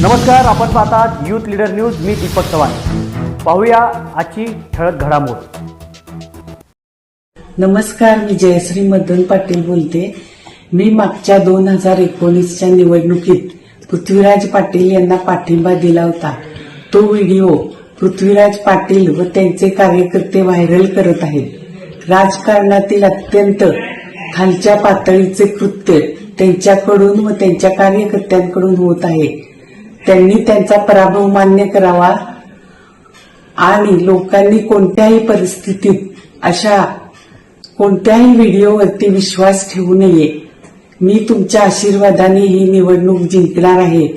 नमस्कार आपण पाहतात यूथ लीडर न्यूज मी दीपक चव्हाण. पाहूया आजची ठळक घडामोड. नमस्कार मी जयश्री मदन पाटील बोलते. मी मागच्या दोन हजार एकोणीसच्या निवडणुकीत पृथ्वीराज पाटील यांना पाठिंबा दिला होता. तो व्हिडिओ पृथ्वीराज पाटील व त्यांचे कार्यकर्ते व्हायरल करत आहेत. राजकारणातील अत्यंत खालच्या पातळीचे कृत्य त्यांच्याकडून व त्यांच्या कार्यकर्त्यांकडून होत आहे. त्यांनी त्यांचा पराभव मान्य करावा. आणि लोकांनी कोणत्याही परिस्थितीत अशा कोणत्याही व्हिडिओवरती विश्वास ठेवू नये. मी तुमच्या आशीर्वादाने ही निवडणूक जिंकणार आहे.